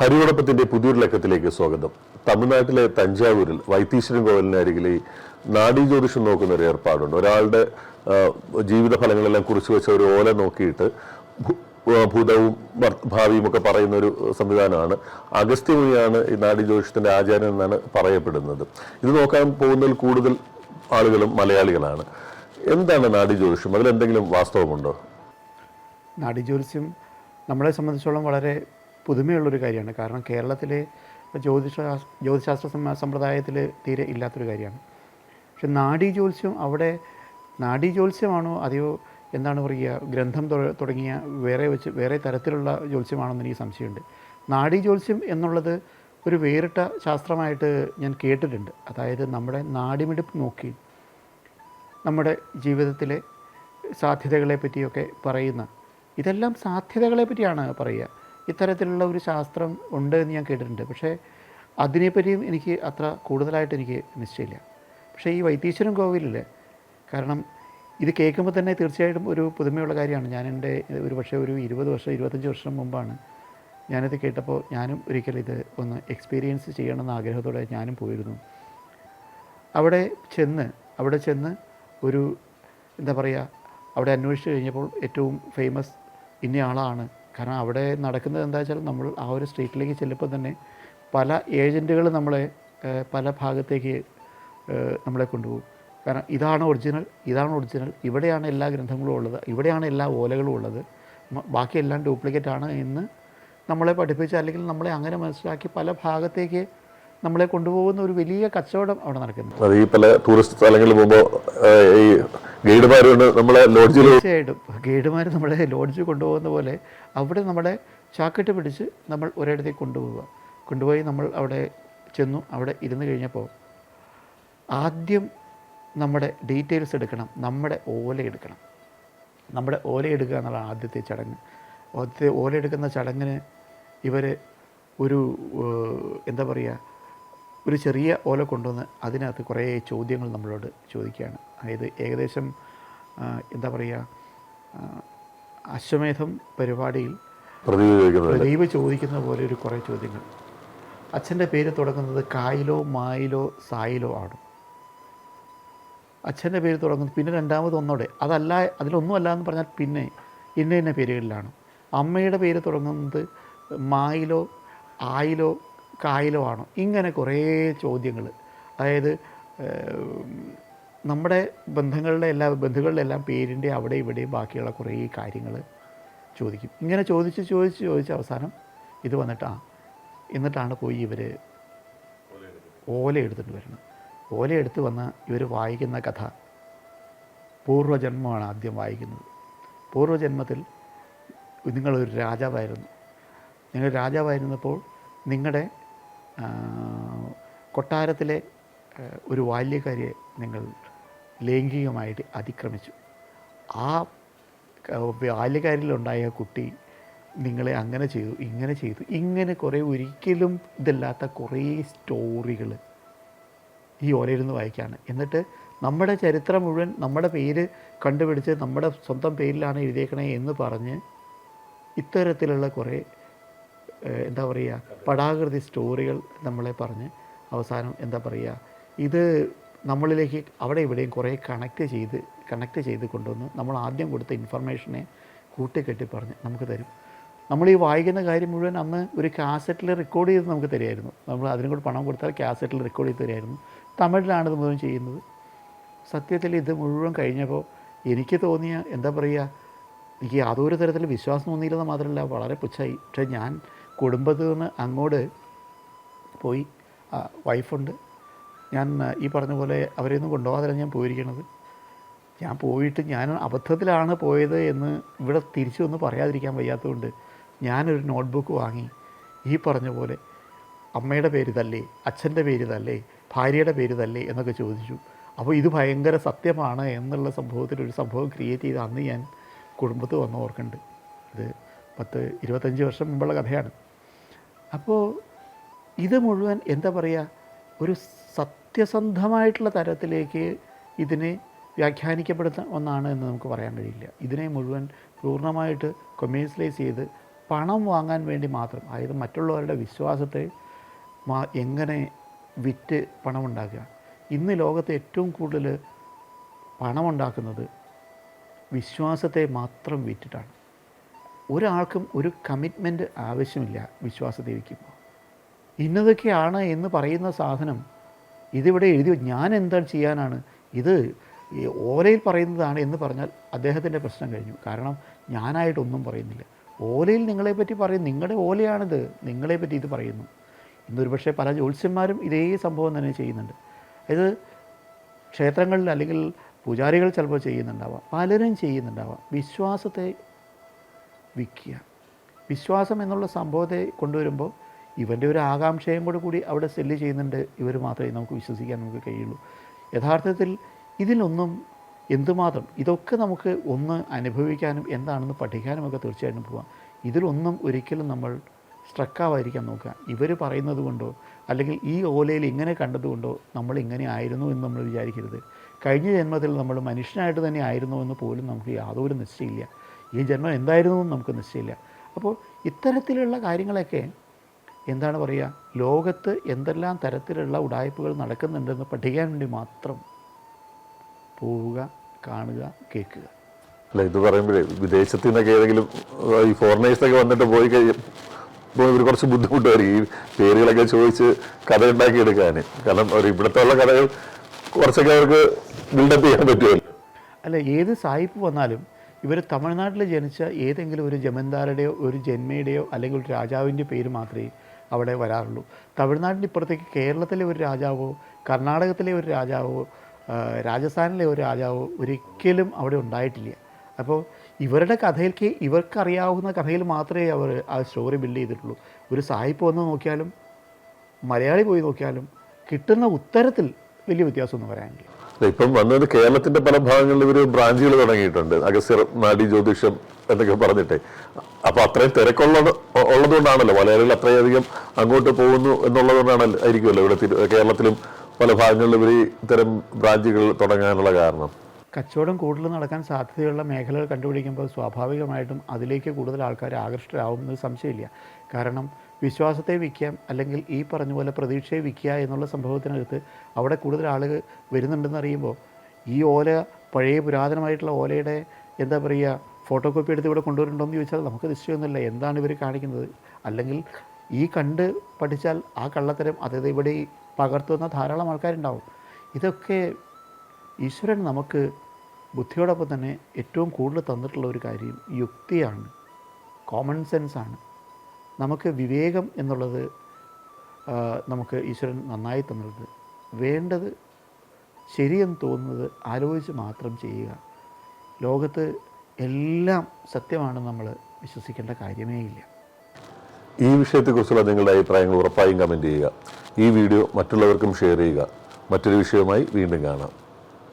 ഹരിയോടൊപ്പത്തിന്റെ പുതിയൊരു ലക്കത്തിലേക്ക് സ്വാഗതം. തമിഴ്നാട്ടിലെ തഞ്ചാവൂരിൽ വൈത്തീശ്വരൻ കോവിലിനരികിലെ നാഡീ ജ്യോതിഷം നോക്കുന്ന ഒരു ഏർപ്പാടുണ്ട്. ഒരാളുടെ ജീവിത ഫലങ്ങളെല്ലാം കുറിച്ച് വെച്ച ഒരു ഓല നോക്കിയിട്ട് ഭൂതവും ഭാവിയും ഒക്കെ പറയുന്ന ഒരു സംവിധാനമാണ്. അഗസ്ത്യ മുനിയാണ് ഈ നാഡി ജ്യോതിഷത്തിന്റെ ആചാരം എന്നാണ് പറയപ്പെടുന്നത്. ഇത് നോക്കാൻ പോകുന്നതിൽ കൂടുതൽ ആളുകളും മലയാളികളാണ്. എന്താണ് നാഡി ജ്യോതിഷം? അതിലെന്തെങ്കിലും വാസ്തവമുണ്ടോ? ജ്യോതിഷം നമ്മളെ സംബന്ധിച്ചോളം വളരെ പുതുമയുള്ളൊരു കാര്യമാണ്. കാരണം കേരളത്തിലെ ജ്യോതിഷ ജ്യോതിശാസ്ത്ര സമ്പ്രദായത്തിൽ തീരെ ഇല്ലാത്തൊരു കാര്യമാണ്. പക്ഷെ നാഡീജ്യോത്സ്യം അവിടെ നാഡീജ്യോത്സ്യമാണോ അതെയോ എന്താണ് പറയുക ഗ്രന്ഥം തുടങ്ങിയ വേറെ വെച്ച് വേറെ തരത്തിലുള്ള ജ്യോത്സ്യമാണെന്ന് എനിക്ക് സംശയമുണ്ട്. നാഡീജ്യോത്സ്യം എന്നുള്ളത് ഒരു വേറിട്ട ശാസ്ത്രമായിട്ട് ഞാൻ കേട്ടിട്ടുണ്ട്. അതായത് നമ്മുടെ നാടിമിടിപ്പ് നോക്കി നമ്മുടെ ജീവിതത്തിലെ സാധ്യതകളെ പറ്റിയൊക്കെ പറയുന്ന ഇതെല്ലാം സാധ്യതകളെ പറ്റിയാണ് പറയുക. ഇത്തരത്തിലുള്ള ഒരു ശാസ്ത്രം ഉണ്ട് എന്ന് ഞാൻ കേട്ടിട്ടുണ്ട്. പക്ഷേ അതിനെപ്പറ്റിയും എനിക്ക് അത്ര കൂടുതലായിട്ട് എനിക്ക് നിശ്ചയമില്ല. പക്ഷേ ഈ വൈത്തീശ്വരം കോവിലിൽ കാരണം ഇത് കേൾക്കുമ്പോൾ തന്നെ തീർച്ചയായിട്ടും ഒരു പുതുമയുള്ള കാര്യമാണ്. ഞാൻ എന്റെ ഒരു പക്ഷേ ഒരു ഇരുപത് വർഷം ഇരുപത്തഞ്ച് വർഷം മുമ്പാണ് ഞാനിത് കേട്ടപ്പോൾ ഞാനും ഒരിക്കൽ ഇത് ഒന്ന് എക്സ്പീരിയൻസ് ചെയ്യണമെന്ന ആഗ്രഹത്തോടെ ഞാനും പോയിരുന്നു. അവിടെ ചെന്ന് അവിടെ ചെന്ന് ഒരു എന്താ പറയുക അവിടെ അന്വേഷിച്ച് കഴിഞ്ഞപ്പോൾ ഏറ്റവും ഫേമസ് ഇന്നയാളാണ് കാരണം അവിടെ നടക്കുന്നത് എന്താ വെച്ചാൽ നമ്മൾ ആ ഒരു സ്ട്രീറ്റിലേക്ക് ചെല്ലുമ്പോൾ തന്നെ പല ഏജന്റുകൾ നമ്മളെ പല ഭാഗത്തേക്ക് നമ്മളെ കൊണ്ടുപോകും. കാരണം ഇതാണ് ഒറിജിനൽ ഇതാണ് ഒറിജിനൽ ഇവിടെയാണ് എല്ലാ ഗ്രന്ഥങ്ങളും ഉള്ളത് ഇവിടെയാണ് എല്ലാ ഓലകളും ഉള്ളത്. ബാക്കിയെല്ലാം ഡ്യൂപ്ലിക്കേറ്റ് ആണ് എന്ന് നമ്മളെ പഠിപ്പിച്ച് അല്ലെങ്കിൽ നമ്മളെ അങ്ങനെ മനസ്സിലാക്കി പല ഭാഗത്തേക്ക് നമ്മളെ കൊണ്ടുപോകുന്ന ഒരു വലിയ കച്ചവടം അവിടെ നടക്കുന്നു അത് ഈ പല ടൂറിസ്റ്റ് സ്ഥലങ്ങളിൽ പോകുമ്പോൾ ഈ ഗൈഡുമാരുണ്ട് നമ്മളെ ലോഡ്ജിൽ തീർച്ചയായിട്ടും. ഗൈഡുമാർ നമ്മളെ ലോഡ്ജിൽ കൊണ്ടുപോകുന്ന പോലെ അവിടെ നമ്മളെ ചാക്കറ്റ് പിടിച്ച് നമ്മൾ ഒരിടത്തേക്ക് കൊണ്ടുപോവുക. കൊണ്ടുപോയി നമ്മൾ അവിടെ ചെന്നു അവിടെ ഇരുന്ന് കഴിഞ്ഞപ്പോൾ ആദ്യം നമ്മുടെ ഡീറ്റെയിൽസ് എടുക്കണം നമ്മുടെ ഓല എടുക്കണം. നമ്മുടെ ഓല എടുക്കുക എന്നുള്ളതാണ് ആദ്യത്തെ ചടങ്ങ്. ആദ്യത്തെ ഓല എടുക്കുന്ന ചടങ്ങിന് ഇവർ ഒരു എന്താ പറയുക ഒരു ചെറിയ ഓല കൊണ്ടുവന്ന് അതിനകത്ത് കുറേ ചോദ്യങ്ങൾ നമ്മളോട് ചോദിക്കുകയാണ്. അതായത് ഏകദേശം എന്താ പറയുക അശ്വമേധം പരിപാടിയിൽ പ്രദീപ് ചോദിക്കുന്ന പോലെ ഒരു കുറേ ചോദ്യങ്ങൾ. അച്ഛന്റെ പേര് തുടങ്ങുന്നത് കായിലോ മായിലോ സായിലോ ആണ്. അച്ഛന്റെ പേര് തുടങ്ങുന്നത് പിന്നെ രണ്ടാമത് ഒന്നോടെ. അതല്ല അതിലൊന്നും അല്ല എന്ന് പറഞ്ഞാൽ പിന്നെ ഇന്ന ഇന്ന പേരുകളിലാണ്. അമ്മയുടെ പേര് തുടങ്ങുന്നത് മായിലോ ആയിലോ കായിലോ ആണോ ഇങ്ങനെ കുറേ ചോദ്യങ്ങൾ. അതായത് നമ്മുടെ ബന്ധങ്ങളുടെ എല്ലാ ബന്ധുക്കളുടെ എല്ലാം പേരിന്റെ അവിടെ ഇവിടെ ബാക്കിയുള്ള കുറേ കാര്യങ്ങൾ ചോദിക്കും. ഇങ്ങനെ ചോദിച്ച് ചോദിച്ച് ചോദിച്ച് അവസാനം ഇത് വന്നിട്ട് ആ എന്നിട്ടാണ് പോയി ഇവർ ഓല എടുത്തിട്ട് വരുന്നത്. ഓല എടുത്ത് വന്ന് ഇവർ വായിക്കുന്ന കഥ. പൂർവജന്മമാണ് ആദ്യം വായിക്കുന്നത്. പൂർവജന്മത്തിൽ നിങ്ങളൊരു രാജാവായിരുന്നു. നിങ്ങൾ രാജാവായിരുന്നപ്പോൾ നിങ്ങളുടെ കൊട്ടാരത്തിലെ ഒരു ബാല്യക്കാരിയെ നിങ്ങൾ ലൈംഗികമായിട്ട് അതിക്രമിച്ചു. ആ ബാല്യക്കാരിലുണ്ടായ കുട്ടി നിങ്ങളെ അങ്ങനെ ചെയ്തു ഇങ്ങനെ ചെയ്തു ഇങ്ങനെ കുറേ ഒരിക്കലും ഇതല്ലാത്ത കുറേ സ്റ്റോറികൾ ഈ ഓലയിരുന്ന് വായിക്കുകയാണ് എന്നിട്ട് നമ്മുടെ ചരിത്രം മുഴുവൻ നമ്മുടെ പേര് കണ്ടുപിടിച്ച് നമ്മുടെ സ്വന്തം പേരിലാണ് എഴുതിയേക്കണേ എന്ന് പറഞ്ഞ് ഇത്തരത്തിലുള്ള കുറേ എന്താ പറയുക പടാകൃതി സ്റ്റോറികൾ നമ്മളെ പറഞ്ഞ് അവസാനം എന്താ പറയുക ഇത് നമ്മളിലേക്ക് അവിടെ ഇവിടെയും കുറേ കണക്ട് ചെയ്ത് കണക്ട് ചെയ്ത് കൊണ്ടുവന്ന് നമ്മൾ ആദ്യം കൊടുത്ത ഇൻഫർമേഷനെ കൂട്ടിക്കെട്ടി പറഞ്ഞ് നമുക്ക് തരും. നമ്മൾ ഈ വായിക്കുന്ന കാര്യം മുഴുവൻ അന്ന് ഒരു കാസറ്റിൽ റെക്കോർഡ് ചെയ്ത് നമുക്ക് തരുമായിരുന്നു നമ്മൾ അതിനും കൂടി പണം കൊടുത്താൽ കാസറ്റിൽ റെക്കോർഡ് ചെയ്ത് തരുമായിരുന്നു തമിഴിലാണ് ഇത് മുഴുവൻ ചെയ്യുന്നത്. സത്യത്തിൽ ഇത് മുഴുവൻ കഴിഞ്ഞപ്പോൾ എനിക്ക് തോന്നിയ എന്താ പറയുക എനിക്ക് യാതൊരു തരത്തിൽ വിശ്വാസം തോന്നിയില്ലെന്ന് മാത്രമല്ല വളരെ പുച്ഛായി. പക്ഷേ ഞാൻ കുടുംബത്തിൽ നിന്ന് അങ്ങോട്ട് പോയി. വൈഫുണ്ട്. ഞാൻ ഈ പറഞ്ഞ പോലെ അവരെയൊന്നും കൊണ്ടുപോകാതെ ഞാൻ പോയിരിക്കണത്. ഞാൻ പോയിട്ട് ഞാൻ അബദ്ധത്തിലാണ് പോയത് എന്ന് ഇവിടെ തിരിച്ചു വന്ന് പറയാതിരിക്കാൻ വയ്യാത്തതുകൊണ്ട് ഞാനൊരു നോട്ട്ബുക്ക് വാങ്ങി. ഈ പറഞ്ഞ പോലെ അമ്മയുടെ പേര് തല്ലേ അച്ഛന്റെ പേര് തല്ലേ ഭാര്യയുടെ പേര് തല്ലേ എന്നൊക്കെ ചോദിച്ചു. അപ്പോൾ ഇത് ഭയങ്കര സത്യമാണ് എന്നുള്ള സംഭവത്തിൽ ഒരു സംഭവം ക്രിയേറ്റ് ചെയ്ത് അന്ന് ഞാൻ കുടുംബത്ത് വന്ന് ഓർക്കുന്നുണ്ട്. ഇത് പത്ത് ഇരുപത്തഞ്ച് വർഷം മുമ്പുള്ള കഥയാണ്. അപ്പോൾ ഇത് മുഴുവൻ എന്താ പറയുക ഒരു സത്യസന്ധമായിട്ടുള്ള തരത്തിലേക്ക് ഇതിനെ വ്യാഖ്യാനിക്കപ്പെടുന്ന ഒന്നാണ് എന്ന് നമുക്ക് പറയാൻ കഴിയില്ല. ഇതിനെ മുഴുവൻ പൂർണമായിട്ട് കൊമേഴ്സ്യലൈസ് ചെയ്ത് പണം വാങ്ങാൻ വേണ്ടി മാത്രം അതായത് മറ്റുള്ളവരുടെ വിശ്വാസത്തെ എങ്ങനെ വിറ്റ് പണമുണ്ടാക്കുക. ഇന്ന് ലോകത്തെ ഏറ്റവും കൂടുതൽ പണമുണ്ടാക്കുന്നത് വിശ്വാസത്തെ മാത്രം വിറ്റിട്ടാണ്. ഒരാൾക്കും ഒരു കമ്മിറ്റ്മെന്റ് ആവശ്യമില്ല വിശ്വാസത്തെ വിൽക്കുമ്പോൾ ഇന്നതൊക്കെയാണ് എന്ന് പറയുന്ന സാധനം ഇതിവിടെ എഴുതി ഞാൻ എന്താണ് ചെയ്യാനാണ്? ഇത് ഓലയിൽ പറയുന്നതാണ് എന്ന് പറഞ്ഞാൽ അദ്ദേഹത്തിന്റെ പ്രശ്നം കഴിഞ്ഞു. കാരണം ഞാനായിട്ടൊന്നും പറയുന്നില്ല. ഓലയിൽ നിങ്ങളെപ്പറ്റി പറയും നിങ്ങളുടെ ഓലയാണിത്. നിങ്ങളെപ്പറ്റി ഇത് പറയുന്നു. ഇന്നൊരു പക്ഷേ പല ജ്യോത്സ്യന്മാരും ഇതേ സംഭവം തന്നെ ചെയ്യുന്നുണ്ട്. ഇത് ക്ഷേത്രങ്ങളിൽ അല്ലെങ്കിൽ പൂജാരികൾ ചിലപ്പോൾ ചെയ്യുന്നുണ്ടാവാം. പലരും ചെയ്യുന്നുണ്ടാവാം. വിശ്വാസത്തെ വിൽക്കുക. വിശ്വാസം എന്നുള്ള സംഭവത്തെ കൊണ്ടുവരുമ്പോൾ ഇവന്റെ ഒരു ആകാംക്ഷയും കൂടെ കൂടി അവിടെ സെല്ല് ചെയ്യുന്നുണ്ട്. ഇവർ മാത്രമേ നമുക്ക് വിശ്വസിക്കാൻ നമുക്ക് കഴിയുള്ളൂ. യഥാർത്ഥത്തിൽ ഇതിലൊന്നും എന്തുമാത്രം ഇതൊക്കെ നമുക്ക് ഒന്ന് അനുഭവിക്കാനും എന്താണെന്ന് പഠിക്കാനും ഒക്കെ തീർച്ചയായിട്ടും പോവാം. ഇതിലൊന്നും ഒരിക്കലും നമ്മൾ സ്ട്രക്കാവായിരിക്കാൻ നോക്കുക. ഇവർ പറയുന്നത് കൊണ്ടോ അല്ലെങ്കിൽ ഈ ഓലയിൽ ഇങ്ങനെ കണ്ടതുകൊണ്ടോ നമ്മൾ ഇങ്ങനെ ആയിരുന്നു എന്ന് നമ്മൾ വിചാരിക്കരുത്. കഴിഞ്ഞ ജന്മത്തിൽ നമ്മൾ മനുഷ്യനായിട്ട് തന്നെ ആയിരുന്നു എന്ന് പോലും നമുക്ക് യാതൊരു നിശ്ചയമില്ല ഈ ജന്മം എന്തായിരുന്നു എന്ന് നമുക്ക് നിശ്ചയമില്ല അപ്പോൾ ഇത്തരത്തിലുള്ള കാര്യങ്ങളൊക്കെ എന്താണ് പറയുക? ലോകത്ത് എന്തെല്ലാം തരത്തിലുള്ള ഉടായ്പകൾ നടക്കുന്നുണ്ടെന്ന് പഠിക്കാൻ വേണ്ടി മാത്രം പോവുക കാണുക കേൾക്കുക. അല്ല ഇത് പറയുമ്പോഴേ വിദേശത്ത് നിന്നൊക്കെ ഏതെങ്കിലും ഈ ഫോറിനേഴ്സൊക്കെ വന്നിട്ട് പോയി കഴിയും. ഇവർ കുറച്ച് ബുദ്ധിമുട്ടായിരിക്കും. ഈ പേരുകളൊക്കെ ചോദിച്ച് കഥ ഉണ്ടാക്കി എടുക്കാൻ കാരണം ഒരു ഇവിടുത്തെ ഉള്ള കഥകൾ കുറച്ചൊക്കെ അവർക്ക് ബിൽഡപ്പ് ചെയ്യാൻ പറ്റുമല്ലോ. അല്ല ഏത് സായിപ്പ് വന്നാലും ഇവർ തമിഴ്നാട്ടിൽ ജനിച്ച ഏതെങ്കിലും ഒരു ജമീന്ദാരുടെയോ ഒരു ജന്മയുടെയോ അല്ലെങ്കിൽ ഒരു രാജാവിന്റെ പേര് മാത്രമേ അവിടെ വരാറുള്ളൂ. തമിഴ്നാടിന്റെ ഇപ്പുറത്തേക്ക് കേരളത്തിലെ ഒരു രാജാവോ കർണാടകത്തിലെ ഒരു രാജാവോ രാജസ്ഥാനിലെ ഒരു രാജാവോ ഒരിക്കലും അവിടെ ഉണ്ടായിട്ടില്ല. അപ്പോൾ ഇവരുടെ കഥയിലേക്ക് ഇവർക്കറിയാവുന്ന കഥയിൽ മാത്രമേ അവർ ആ സ്റ്റോറി ബിൽഡ് ചെയ്തിട്ടുള്ളൂ. ഒരു സായിപ്പ് വന്ന് നോക്കിയാലും മലയാളി പോയി നോക്കിയാലും കിട്ടുന്ന ഉത്തരത്തിൽ വലിയ വ്യത്യാസമൊന്നും വരാനില്ല. ഇപ്പം വന്നത് കേരളത്തിന്റെ പല ഭാഗങ്ങളിൽ ഇവർ ബ്രാഞ്ചുകൾ തുടങ്ങിയിട്ടുണ്ട്. അഗസ്യർ നാടി ജ്യോതിഷം എന്നൊക്കെ പറഞ്ഞിട്ട്. അപ്പൊ അത്രയും തിരക്കുള്ളത് ഉള്ളതുകൊണ്ടാണല്ലോ മലയാളികൾ അത്രയധികം അങ്ങോട്ട് പോകുന്നു എന്നുള്ളതുകൊണ്ടാണല്ലോ ആയിരിക്കുമല്ലോ ഇവിടെ കേരളത്തിലും പല ഭാഗങ്ങളിലും ഇവർ ഇത്തരം ബ്രാഞ്ചുകൾ തുടങ്ങാനുള്ള കാരണം. കച്ചവടം കൂടുതൽ നടക്കാൻ സാധ്യതയുള്ള മേഖലകൾ കണ്ടുപിടിക്കുമ്പോൾ സ്വാഭാവികമായിട്ടും അതിലേക്ക് കൂടുതൽ ആൾക്കാർ ആകൃഷ്ടരാകും എന്നൊരു സംശയമില്ല. കാരണം വിശ്വാസത്തെ വിൽക്കാം അല്ലെങ്കിൽ ഈ പറഞ്ഞ പോലെ പ്രതീക്ഷയെ വിൽക്കുക എന്നുള്ള സംഭവത്തിനകത്ത് അവിടെ കൂടുതൽ ആളുകൾ വരുന്നുണ്ടെന്ന് അറിയുമ്പോൾ ഈ ഓല പഴയ പുരാതനമായിട്ടുള്ള ഓലയുടെ എന്താ പറയുക ഫോട്ടോ കോപ്പി എടുത്ത് ഇവിടെ കൊണ്ടുവരുന്നുണ്ടോ എന്ന് ചോദിച്ചാൽ നമുക്ക് നിശ്ചയമൊന്നുമില്ല. എന്താണ് ഇവർ കാണിക്കുന്നത്? അല്ലെങ്കിൽ ഈ കണ്ട് പഠിച്ചാൽ ആ കള്ളത്തരം അതായത് ഇവിടെ പകർത്തുന്ന ധാരാളം ആൾക്കാരുണ്ടാവും. ഇതൊക്കെ ഈശ്വരൻ നമുക്ക് ബുദ്ധിയോടൊപ്പം തന്നെ ഏറ്റവും കൂടുതൽ തന്നിട്ടുള്ള ഒരു കാര്യം യുക്തിയാണ്. കോമൺ സെൻസാണ് നമുക്ക് വിവേകം എന്നുള്ളത് നമുക്ക് ഈശ്വരൻ നന്നായി തന്നിട്ടുണ്ട് വേണ്ടത് ശരിയെന്ന് തോന്നുന്നത് ആലോചിച്ച് മാത്രം ചെയ്യുക. ലോകത്ത് എല്ലാം സത്യമാണ് നമ്മൾ വിശ്വസിക്കേണ്ട കാര്യമേ ഇല്ല. ഈ വിഷയത്തെക്കുറിച്ചുള്ള നിങ്ങളുടെ അഭിപ്രായങ്ങൾ ഉറപ്പായും കമന്റ് ചെയ്യുക. ഈ വീഡിയോ മറ്റുള്ളവർക്കും ഷെയർ ചെയ്യുക. മറ്റൊരു വിഷയവുമായി വീണ്ടും കാണാം.